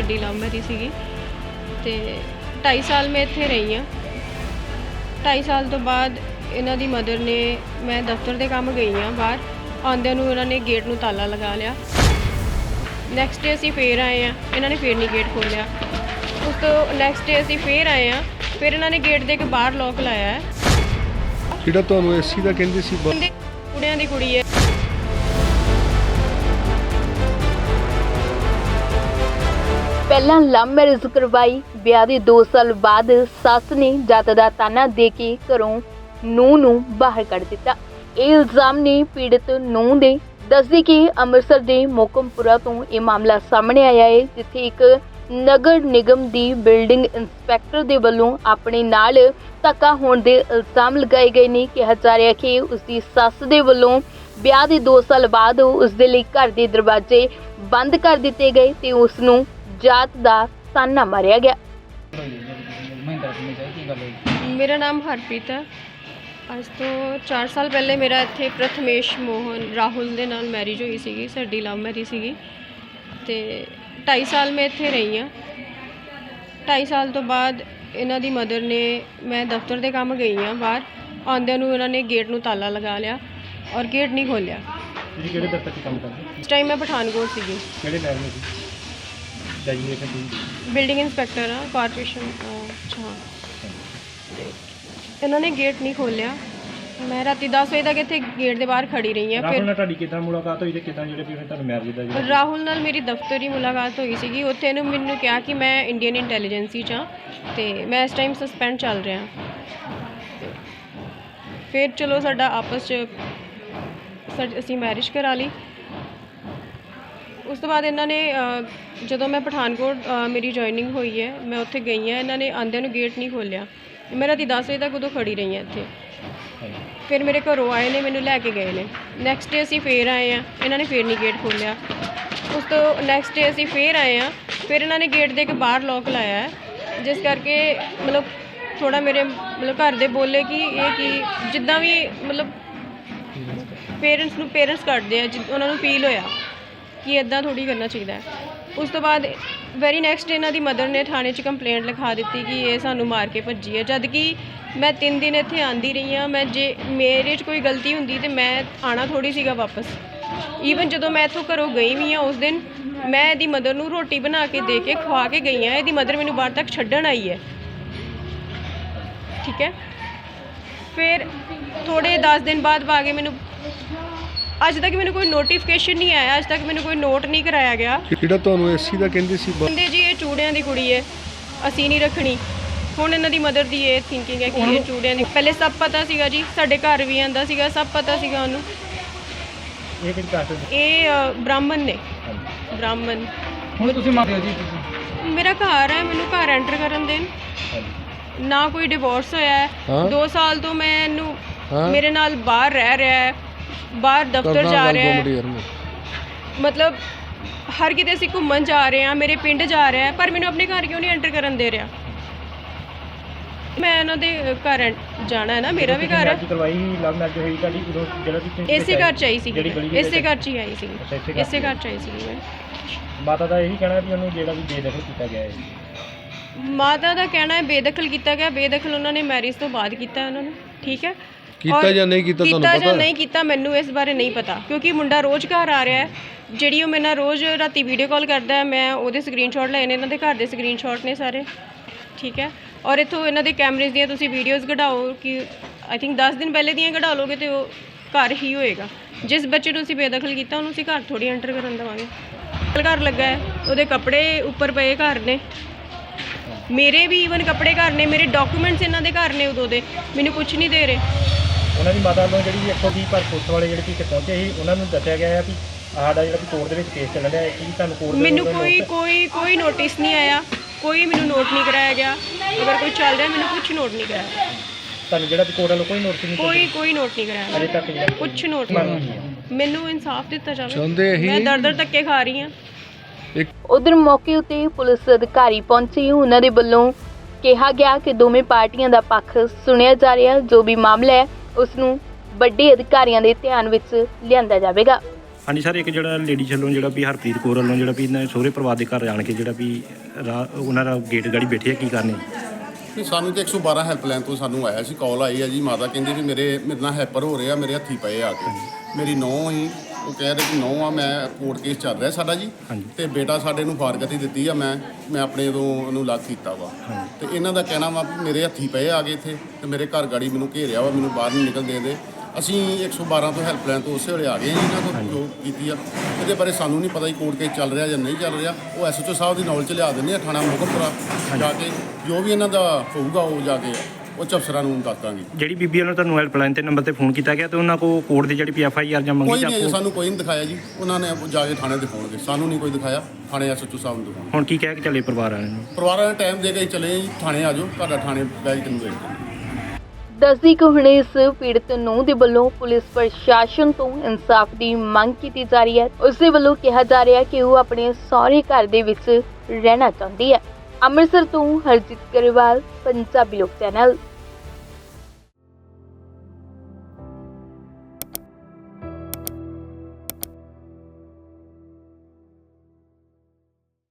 ਸਾਡੀ love marriage ਸੀਗੀ ਤੇ 2.5 ਸਾਲ ਮੈਂ ਇੱਥੇ ਰਹੀ ਹਾਂ। 2.5 ਸਾਲ ਤੋਂ ਬਾਅਦ ਇਹਨਾਂ ਦੀ ਮਦਰ ਨੇ ਮੈਂ ਦਫ਼ਤਰ ਦੇ ਕੰਮ ਗਈ ਹਾਂ ਬਾਹਰ। ਆਉਂਦਿਆਂ ਨੂੰ ਇਹਨਾਂ ਨੇ ਗੇਟ ਨੂੰ ਤਾਲਾ ਲਗਾ ਲਿਆ। ਨੈਕਸਟ ਡੇ ਅਸੀਂ ਫੇਰ ਆਏ ਆ ਇਹਨਾਂ ਨੇ ਫੇਰ ਨਹੀਂ ਗੇਟ ਖੋਲ੍ਹਿਆ। ਉਸ ਤੋਂ ਨੈਕਸਟ ਡੇ ਅਸੀਂ ਫੇਰ ਆਏ ਆ ਫਿਰ ਇਹਨਾਂ ਨੇ ਗੇਟ ਦੇ ਕੇ ਬਾਹਰ ਲੋਕ ਲਾਇਆ ਹੈ। ਜਿਹੜਾ ਤੁਹਾਨੂੰ ਏਸੀ ਦਾ ਕਹਿੰਦੇ ਸੀ ਕੁੜੀਆਂ ਦੀ ਕੁੜੀ ਹੈ। ਪਹਿਲਾਂ ਲਵ ਮੈਰਿਜ ਕਰਵਾਈ, ਵਿਆਹ ਦੇ 2 ਸਾਲ ਬਾਅਦ ਸੱਸ ਨੇ ਜੱਤ ਦਾ ਤਾਨਾ ਦੇ ਕੇ ਘਰੋਂ ਨੂੰਹ ਨੂੰ ਬਾਹਰ ਕੱਢ ਦਿੱਤਾ। ਇਹ ਇਲਜ਼ਾਮ ਨੇ ਪੀੜਤ ਨੂੰਹ ਦੇ ਦੱਸਦੀ ਕਿ ਅੰਮ੍ਰਿਤਸਰ ਦੇ ਮੋਕਮਪੁਰਾ ਤੋਂ ਇਹ ਮਾਮਲਾ ਸਾਹਮਣੇ ਆਇਆ ਹੈ, ਜਿੱਥੇ ਇੱਕ ਨਗਰ ਨਿਗਮ ਦੀ ਬਿਲਡਿੰਗ ਇੰਸਪੈਕਟਰ ਦੇ ਵੱਲੋਂ ਆਪਣੇ ਨਾਲ ਧੱਕਾ ਹੋਣ ਦੇ ਇਲਜ਼ਾਮ ਲਗਾਏ ਗਏ ਨੇ। ਕਿਹਾ ਜਾ ਰਿਹਾ ਕਿ ਉਸ ਦੀ ਸੱਸ ਦੇ ਵੱਲੋਂ ਵਿਆਹ ਦੇ 2 ਸਾਲ ਬਾਅਦ ਉਸ ਦੇ ਲਈ ਘਰ ਦੇ ਦਰਵਾਜ਼ੇ ਬੰਦ ਕਰ ਦਿੱਤੇ ਗਏ ਤੇ ਉਸ ਨੂੰ ਜਾਤ ਦਾ ਤਾਨਾ ਮਾਰਿਆ ਗਿਆ। ਮਹਿੰਦਰ ਸਿੰਘ ਜੀ ਕੀ ਗੱਲ ਹੋਈ ਮੇਰਾ ਨਾਮ ਹਰਪ੍ਰੀਤ ਹੈ। ਅੱਜ ਤੋਂ 4 ਸਾਲ ਪਹਿਲੇ ਮੇਰਾ ਇੱਥੇ ਪ੍ਰਥਮੇਸ਼ ਮੋਹਨ ਰਾਹੁਲ ਦੇ ਨਾਲ ਮੈਰਿਜ ਹੋਈ ਸੀਗੀ ਸਾਡੀ ਲਵ ਮੈਰਿਜ ਸੀਗੀ। ਤੇ 2.5 ਸਾਲ ਮੈਂ ਇੱਥੇ ਰਹੀ ਹਾਂ। 2.5 ਸਾਲ ਤੋਂ ਬਾਅਦ ਇਹਨਾਂ ਦੀ ਮਦਰ ਨੇ ਮੈਂ ਦਫ਼ਤਰ ਦੇ ਕੰਮ ਗਈ ਹਾਂ ਬਾਹਰ। ਆਉਂਦਿਆਂ ਨੂੰ ਇਹਨਾਂ ਨੇ ਗੇਟ ਨੂੰ ਤਾਲਾ ਲਗਾ ਲਿਆ ਔਰ ਗੇਟ ਨਹੀਂ ਖੋਲ੍ਹਿਆ। ਤੁਸੀਂ ਕਿਹੜੇ ਦਫ਼ਤਰ 'ਚ ਕੰਮ ਕਰਦੇ? ਇਸ ਟਾਈਮ ਮੈਂ ਪਠਾਨਕੋਟ ਸੀਗੀ। ਕਿਹੜੇ ਲੈਵਲ 'ਤੇ ਦੀ ਬਿਲਡਿੰਗ ਇੰਸਪੈਕਟਰ ਆ ਕਾਰਪੋਰੇਸ਼ਨ ਅੱਛਾ। ਤੇ ਇਹਨਾਂ ਨੇ ਗੇਟ ਨਹੀਂ ਖੋਲ੍ਹਿਆ। ਮੈਂ ਰਾਤੀ 10 ਵਜੇ ਤੱਕ ਇੱਥੇ ਗੇਟ ਦੇ ਬਾਹਰ ਖੜੀ ਰਹੀ ਰਾਹੁਲ ਫਿਰ ਨਾਲ ਤੁਹਾਡੀ ਕਿੱਦਾਂ ਮੁਲਾਕਾਤ ਹੋਈ ਤੇ ਕਿੱਦਾਂ ਜਿਹੜੇ ਵੀ ਤੁਹਾਨੂੰ ਮੈਰਿਜ ਦਾ ਜਿਹੜਾ? ਰਾਹੁਲ ਨਾਲ ਮੇਰੀ ਦਫ਼ਤਰੀ ਮੁਲਾਕਾਤ ਹੋਈ ਸੀਗੀ। ਉੱਥੇ ਇਹਨੂੰ ਮੈਨੂੰ ਕਿਹਾ ਕਿ ਮੈਂ ਇੰਡੀਅਨ ਇੰਟੈਲੀਜੈਂਸੀ 'ਚ ਹਾਂ ਤੇ ਮੈਂ ਇਸ ਟਾਈਮ ਸਸਪੈਂਡ ਚੱਲ ਰਿਹਾ ਤੇ ਫਿਰ ਚਲੋ ਸਾਡਾ ਆਪਸ 'ਚ ਸਾਡ- ਅਸੀਂ ਮੈਰਿਜ ਕਰਾ ਲਈ। ਉਸ ਤੋਂ ਬਾਅਦ ਇਹਨਾਂ ਨੇ ਜਦੋਂ ਮੈਂ ਪਠਾਨਕੋਟ ਮੇਰੀ ਜੁਆਇਨਿੰਗ ਹੋਈ ਹੈ, ਮੈਂ ਉੱਥੇ ਗਈ ਹਾਂ, ਇਹਨਾਂ ਨੇ ਆਉਂਦਿਆਂ ਨੂੰ ਗੇਟ ਨਹੀਂ ਖੋਲ੍ਹਿਆ। ਮੈਂ ਰਾਤੀ 10 ਵਜੇ ਤੱਕ ਉਦੋਂ ਖੜੀ ਰਹੀ ਹਾਂ ਇੱਥੇ। ਫਿਰ ਮੇਰੇ ਘਰੋਂ ਆਏ ਨੇ, ਮੈਨੂੰ ਲੈ ਕੇ ਗਏ ਨੇ। ਨੈਕਸਟ ਡੇ ਅਸੀਂ ਫੇਰ ਆਏ ਹਾਂ, ਇਹਨਾਂ ਨੇ ਫੇਰ ਨਹੀਂ ਗੇਟ ਖੋਲ੍ਹਿਆ। ਉਸ ਤੋਂ ਨੈਕਸਟ ਡੇ ਅਸੀਂ ਫੇਰ ਆਏ ਹਾਂ, ਫਿਰ ਇਹਨਾਂ ਨੇ ਗੇਟ ਦੇ ਕੇ ਬਾਹਰ ਲੋਕ ਲਾਇਆ ਹੈ, ਜਿਸ ਕਰਕੇ ਮਤਲਬ ਥੋੜਾ ਮੇਰੇ ਮਤਲਬ ਘਰ ਦੇ ਬੋਲੇ ਕਿ ਇਹ ਕੀ ਜਿੱਦਾਂ ਵੀ ਮਤਲਬ ਪੇਰੈਂਟਸ ਨੂੰ ਪੇਰੈਂਟਸ ਕੱਢਦੇ ਆ, ਜਿ- ਉਹਨਾਂ ਨੂੰ ਫੀਲ ਹੋਇਆ। ਕਿ ਇਦਾਂ ਥੋੜੀ ਕਰਨਾ ਚਾਹੀਦਾ ਹੈ। ਉਸ ਤੋਂ ਬਾਅਦ ਵੈਰੀ ਨੈਕਸਟ ਇਹਨਾਂ ਦੀ ਮਦਰ ਨੇ ਥਾਣੇ 'ਚ ਕੰਪਲੇਂਟ ਲਿਖਾ ਦਿੱਤੀ ਕਿ ਇਹ ਸਾਨੂੰ ਮਾਰ ਕੇ ਭੱਜੀ ਹੈ। ਜਦ ਕਿ ਮੈਂ 3 ਦਿਨ ਇੱਥੇ ਆਂਦੀ ਰਹੀ ਹਾਂ। ਮੈਂ ਜੇ ਮੇਰੇ 'ਚ ਕੋਈ ਗਲਤੀ ਹੁੰਦੀ ਤੇ ਮੈਂ ਆਣਾ ਥੋੜੀ ਸੀਗਾ ਵਾਪਸ। ਈਵਨ ਜਦੋਂ ਮੈਂ ਇੱਥੋਂ ਘਰੋਂ ਗਈ ਵੀ ਹਾਂ ਉਸ ਦਿਨ, ਮੈਂ ਇਹਦੀ ਮਦਰ ਨੂੰ ਰੋਟੀ ਬਣਾ ਕੇ ਦੇ ਕੇ ਖਵਾ ਕੇ ਗਈ ਹਾਂ। ਇਹਦੀ ਮਦਰ ਮੈਨੂੰ ਬਾਹਰ ਤੱਕ ਛੱਡਣ ਆਈ ਹੈ। ਠੀਕ ਹੈ? ਫਿਰ ਥੋੜੇ 10 ਦਿਨ ਬਾਅਦ ਆ ਕੇ ਮੈਨੂੰ ਅੱਜ ਤੱਕ ਮੈਨੂੰ ਕੋਈ ਨੋਟੀਫਿਕੇਸ਼ਨ ਨਹੀਂ ਆਇਆ ਅੱਜ ਤੱਕ ਮੈਨੂੰ ਕੋਈ ਨੋਟ ਨਹੀਂ ਕਰਾਇਆ ਗਿਆ। ਜਿਹੜਾ ਤੁਹਾਨੂੰ ਏਸੀ ਦਾ ਕਹਿੰਦੇ ਸੀ ਬ- ਕਹਿੰਦੇ ਜੀ ਇਹ ਚੂੜਿਆਂ ਦੀ ਕੁੜੀ ਹੈ ਅਸੀਂ ਨਹੀਂ ਰੱਖਣੀ। ਹੁਣ ਇਹਨਾਂ ਦੀ ਮਦਰ ਦੀ ਇਹ ਥਿੰਕਿੰਗ ਹੈ ਕਿ ਇਹ ਚੂੜਿਆਂ ਦੀ ਪਹਿਲੇ ਸਭ ਪਤਾ ਸੀਗਾ ਜੀ ਸਾਡੇ ਘਰ ਵੀ ਆਂਦਾ ਸੀਗਾ ਸਭ ਪਤਾ ਸੀਗਾ ਉਹਨੂੰ। ਇਹ ਕਿਹੜੀ ਕਾਸਟ ਦੀ? ਇਹ ਅ, ਬ੍ਰਾਹਮਣ ਨੇ। ਬ੍ਰਾਹਮਣ। ਹੁਣ ਤੁਸੀਂ ਮੰਗਦੇ ਹੋ ਜੀ ਤੁਸੀਂ? ਮੇਰਾ ਘਰ ਹੈ ਮੈਨੂੰ ਘਰ ਐਂਟਰ ਕਰਨ ਦੇਣ। ਨਾ ਕੋਈ ਡਿਵੋਰਸ ਹੋਇਆ ਹੈ। ਹਾਂ। 2 ਸਾਲ ਤੋਂ ਮੈਂ ਇਹਨੂੰ ਹਾਂ। ਮੇਰੇ ਨਾਲ ਬਾਹਰ ਰਹਿ ਰਿਹਾ ਹੈ। ਬਾਹਰ ਦਫ਼ਤਰ ਜਾ ਰਿਹਾ ਹੈ। ਮਤਲਬ ਹਰ ਕਿਤੇ ਅਸੀਂ ਘੁੰਮਣ ਜਾ ਰਹੇ ਹਾਂ ਮੇਰੇ ਪਿੰਡ ਜਾ ਰਿਹਾ ਹੈ ਪਰ ਮੈਨੂੰ ਆਪਣੇ ਘਰ ਕਿਉਂ ਨਹੀਂ ਐਂਟਰ ਕਰਨ ਦੇ ਰਿਹਾ? ਮੈਂ ਇਹਨਾਂ ਦੇ ਘਰ ਜਾਣਾ ਹੈ ਨਾ ਮੇਰਾ ਵੀ ਘਰ ਹੈ। ਅੱਜ ਕਰਵਾਈ ਲਵ ਮੈਰਿਜ ਹੋਈ ਤੁਹਾਡੀ ਉਦੋਂ ਜਿਹੜਾ ਤੁਸੀਂ ਇਸੇ ਘਰ ਚ ਆਈ ਸੀ ਇਸੇ ਘਰ ਚ ਹੀ ਆਈ ਸੀ ਇਸੇ ਘਰ ਚ ਆਈ ਸੀ। ਮਾਤਾ ਦਾ ਇਹੀ ਕਹਿਣਾ ਵੀ ਉਹਨੂੰ ਜਿਹੜਾ ਵੀ ਬੇਦਖਲ ਕੀਤਾ ਗਿਆ ਹੈ। ਮਾਤਾ ਦਾ ਕਹਿਣਾ ਹੈ ਬੇਦਖਲ ਕੀਤਾ ਗਿਆ ਬੇਦਖਲ ਉਹਨਾਂ ਨੇ ਮੈਰਿਜ ਤੋਂ ਬਾਅਦ ਕੀਤਾ ਉਹਨਾਂ ਨੂੰ ਠੀਕ ਹੈ? ਕੀਤਾ ਔਰ ਜਾਂ ਨਹੀਂ ਕੀਤਾ ਤੁਹਾਨੂੰ ਕੀਤਾ ਜਾਂ? ਨਹੀਂ ਕੀਤਾ ਮੈਨੂੰ ਇਸ ਬਾਰੇ ਨਹੀਂ ਪਤਾ ਕਿਉਂਕਿ ਮੁੰਡਾ ਰੋਜ਼ ਘਰ ਆ ਰਿਹਾ ਹੈ। ਜਿਹੜੀ ਉਹ ਮੇਰੇ ਨਾਲ ਰੋਜ਼ ਰਾਤੀ ਵੀਡੀਓ ਕਾਲ ਕਰਦਾ ਹੈ ਮੈਂ ਉਹਦੇ ਸਕਰੀਨਸ਼ਾਟ ਲਏ ਨੇ ਇਹਨਾਂ ਦੇ ਘਰ ਦੇ ਸਕਰੀਨਸ਼ਾਟ ਨੇ ਸਾਰੇ। ਠੀਕ ਹੈ? ਔਰ ਇੱਥੋਂ ਇਹਨਾਂ ਦੇ ਕੈਮਰੇਜ਼ ਦੀਆਂ ਤੁਸੀਂ ਵੀਡੀਓਜ਼ ਕਢਾਓ ਕਿ ਆਈ ਥਿੰਕ 10 ਦਿਨ ਪਹਿਲੇ ਦੀਆਂ ਕਢਾ ਲੋਗੇ ਤੇ ਉਹ ਘਰ ਹੀ ਹੋਏਗਾ। ਜਿਸ ਬੱਚੇ ਨੂੰ ਅਸੀਂ ਬੇਦਖਲ ਕੀਤਾ ਉਹਨੂੰ ਅਸੀਂ ਘਰ ਥੋੜੀ ਐਂਟਰ ਕਰਨ ਦੇਵਾਂਗੇ। ਘਰ ਲੱਗਾ ਹੈ ਉਹਦੇ ਕੱਪੜੇ ਉੱਪਰ ਪਏ ਘਰ ਨੇ। ਮੇਰੇ ਵੀ ਈਵਨ ਕੱਪੜੇ ਘਰ ਨੇ ਮੇਰੇ ਡਾਕੂਮੈਂਟਸ ਇਹਨਾਂ ਦੇ ਘਰ ਨੇ ਉਦੋਂ ਦੇ। ਮੈਨੂੰ ਕੁਝ ਨਹੀਂ ਦੇ ਰਹੇ। ਉਹਨਾਂ ਦੀ ਮਾਤਾ ਵੱਲੋਂ ਜਿਹੜੀ 120 ਪਰ ਪੁਲਿਸ ਵਾਲੇ ਜਿਹੜੇ ਇੱਥੇ ਪਹੁੰਚੇ ਸੀ ਉਹਨਾਂ ਨੂੰ ਦੱਸਿਆ ਗਿਆ ਹੈ ਵੀ ਸਾਡਾ ਜਿਹੜਾ ਕੋਰਟ ਦੇ ਵਿੱਚ ਕੇਸ ਚੱਲ ਰਿਹਾ ਹੈ ਕਿ ਤੁਹਾਨੂੰ ਕੋਰਟ ਦੇ ਮੈਨੂੰ ਕੋਈ ਕੋਈ ਕੋਈ ਨੋਟਿਸ ਨਹੀਂ ਆਇਆ। ਕੋਈ ਮੈਨੂੰ ਨੋਟ ਨਹੀਂ ਕਰਾਇਆ ਗਿਆ। ਅਗਰ ਕੋਈ ਚੱਲ ਰਿਹਾ ਮੈਨੂੰ ਕੁਝ ਨੋਟ ਨਹੀਂ ਕਰਾਇਆ ਤੁਹਾਨੂੰ ਜਿਹੜਾ ਕੋਰਟ ਵੱਲੋਂ ਕੋਈ ਨੋਟਿਸ ਨਹੀਂ ਕੋਈ ਕੋਈ ਨੋਟ ਨਹੀਂ ਕਰਾਇਆ ਅਜੇ ਤੱਕ ਜਿਹੜਾ ਕੁਝ ਨੋਟ ਨਹੀਂ ਨਹੀਂ ਮੈਨੂੰ ਇਨਸਾਫ ਦਿੱਤਾ ਜਾਵੇ। ਮੈਂ ਦਰ ਦਰ ਧੱਕੇ ਖਾ ਰਹੀ ਹਾਂ। ਉਧਰ ਮੌਕੇ ਉਤੇ ਪੁਲਿਸ ਅਧਿਕਾਰੀ ਪਹੁੰਚੇ। ਉਹਨਾਂ ਦੇ ਵੱਲੋਂ ਕਿਹਾ ਗਿਆ ਕਿ ਦੋਵੇਂ ਪਾਰਟੀਆਂ ਦਾ ਪੱਖ ਸੁਣਿਆ ਜਾ ਰਿਹਾ। ਜੋ ਵੀ ਮਾਮਲਾ ਹੈ ਉਸ ਨੂੰ ਵੱਡੇ ਅਧਿਕਾਰੀਆਂ ਦੇ ਧਿਆਨ ਵਿੱਚ ਲਿਆਂਦਾ ਜਾਵੇਗਾ। ਹਾਂਜੀ ਸਰ ਇੱਕ ਜਿਹੜਾ ਲੇਡੀ ਵੱਲੋਂ ਜਿਹੜਾ ਵੀ ਹਰਪ੍ਰੀਤ ਕੌਰ ਵੱਲੋਂ ਜਿਹੜਾ ਵੀ ਇਹਨਾਂ ਸਹੁਰੇ ਪਰਿਵਾਰ ਦੇ ਘਰ ਆਣ ਕੇ ਜਿਹੜਾ ਵੀ ਰਾਹ- ਉਹਨਾਂ ਦਾ ਗੇਟ ਗਾੜੀ ਬੈਠੇ ਆ ਕੀ ਕਰਨੇ ਨਹੀਂ ਸਾਨੂੰ ਤੇ 112 ਹੈਲਪਲਾਈਨ ਤੋਂ ਸਾਨੂੰ ਆਇਆ ਸੀ ਕਾਲ ਆਈ ਹੈ ਜੀ ਮਾਤਾ ਕਹਿੰਦੀ ਵੀ ਮੇਰੇ ਮੇਰੇ ਨਾਲ ਹੈਪਰ ਹੋ ਰਿਹਾ ਮੇਰੇ ਹੱਥੀ ਪਏ ਆ ਕੇ। ਮੇਰੀ ਨੌਂ ਹੀ ਉਹ ਕਹਿ ਰਹੇ ਕਿ ਨੌਂ ਆ ਮੈਂ ਕੋਰਟ ਕੇਸ ਚੱਲ ਰਿਹਾ ਸਾਡਾ ਜੀ। ਤੇ ਬੇਟਾ ਸਾਡੇ ਨੂੰ ਫਾਰਗਤੀ ਦਿੱਤੀ ਆ ਮੈਂ ਮੈਂ ਆਪਣੇ ਤੋਂ ਉਹਨੂੰ ਲੱਗ ਕੀਤਾ ਵਾ। ਤੇ ਇਹਨਾਂ ਦਾ ਕਹਿਣਾ ਵਾ ਵੀ ਮੇਰੇ ਹੱਥੀ ਪਏ ਆ ਕੇ ਇੱਥੇ ਤੇ ਮੇਰੇ ਘਰ ਗਾੜੀ ਮੈਨੂੰ ਘੇਰਿਆ ਵਾ ਮੈਨੂੰ ਬਾਹਰ ਨਹੀਂ ਨਿਕਲ ਦੇ ਦੇ। ਅਸੀਂ 112 ਤੋਂ ਹੈਲਪਲਾਈਨ ਤੋਂ ਉਸੇ ਵੇਲੇ ਆ ਗਏ ਜੀ, ਇਹਨਾਂ ਕੋਲ ਜੋ ਕੀਤੀ ਆ। ਇਹਦੇ ਬਾਰੇ ਸਾਨੂੰ ਨਹੀਂ ਪਤਾ ਜੀ ਕੋਰਟ ਕੇਸ ਚੱਲ ਰਿਹਾ ਜਾਂ ਨਹੀਂ ਚੱਲ ਰਿਹਾ। ਉਹ ਐਸਐਚਓ ਸਾਹਿਬ ਦੀ ਨੌਲੇਜ ਲਿਆ ਦਿੰਦੇ ਆ ਥਾਣਾ ਮੁਕਮਪੁਰਾ ਜਾ ਕੇ ਜੋ ਵੀ ਇਹਨਾਂ ਦਾ ਹੋਊਗਾ ਉਹ ਜਾ ਕੇ ਉਹ ਅਫਸਰਾਂ ਨੂੰ ਦੱਸ ਦਾਂਗੇ। ਜਿਹੜੀ ਬੀਬੀ ਵੱਲੋਂ ਤੁਹਾਨੂੰ ਹੈਲਪਲਾਈਨ ਤੇ ਨੰਬਰ ਤੇ ਫੋਨ ਕੀਤਾ ਗਿਆ ਤੇ ਉਹਨਾਂ ਕੋ ਕੋਰਟ ਦੀ ਜਿਹੜੀ ਐਫ ਆਈ ਆਰ ਜਾਂ ਮੰਗੀ ਕੋਈ ਨਹੀਂ ਸਾਨੂੰ ਕੋਈ ਨਹੀਂ ਦਿਖਾਇਆ ਜੀ। ਉਹਨਾਂ ਨੇ ਜਾ ਕੇ ਥਾਣੇ ਦਿਖਾਉਣਗੇ। ਸਾਨੂੰ ਨਹੀਂ ਕੋਈ ਦਿਖਾਇਆ। ਥਾਣੇ ਐਸਐਚਓ ਸਾਹਿਬ ਨੂੰ ਹੁਣ ਕੀ ਕਹਿ ਕੇ ਚੱਲੇ ਪਰਿਵਾਰ ਵਾਲਿਆਂ ਨੂੰ? ਪਰਿਵਾਰਾਂ ਨੇ ਟਾਈਮ ਦੇ ਕੇ ਚਲੇ ਜੀ। ਥਾਣੇ ਆ ਜਾਓ। ਤੁਹਾਡਾ ਥਾਣੇ ਬੈਜ ਤੈਨੂੰ ਵੇਟ ਕਰਾਂਗੇ ਦੱਸਦੀ ਕਿ ਹੁਣ ਇਸ ਪੀੜਤ ਨੂੰ ਦੇ ਵੱਲੋਂ ਪੁਲਿਸ ਪ੍ਰਸ਼ਾਸਨ ਤੋਂ ਇਨਸਾਫ ਦੀ ਮੰਗ ਕੀਤੀ ਜਾ ਰਹੀ ਹੈ। ਉਸ ਦੇ ਵੱਲੋਂ ਕਿਹਾ ਜਾ ਰਿਹਾ ਕਿ ਉਹ ਆਪਣੇ ਸਹੁਰੇ ਘਰ ਦੇ ਵਿੱਚ ਰਹਿਣਾ ਚਾਹੁੰਦੀ ਹੈ। ਅੰਮ੍ਰਿਤਸਰ ਤੋਂ ਹਰਜੀਤ ਗਰੇਵਾਲ ਪੰਜਾਬੀ ਲੋਕ ਚੈਨਲ।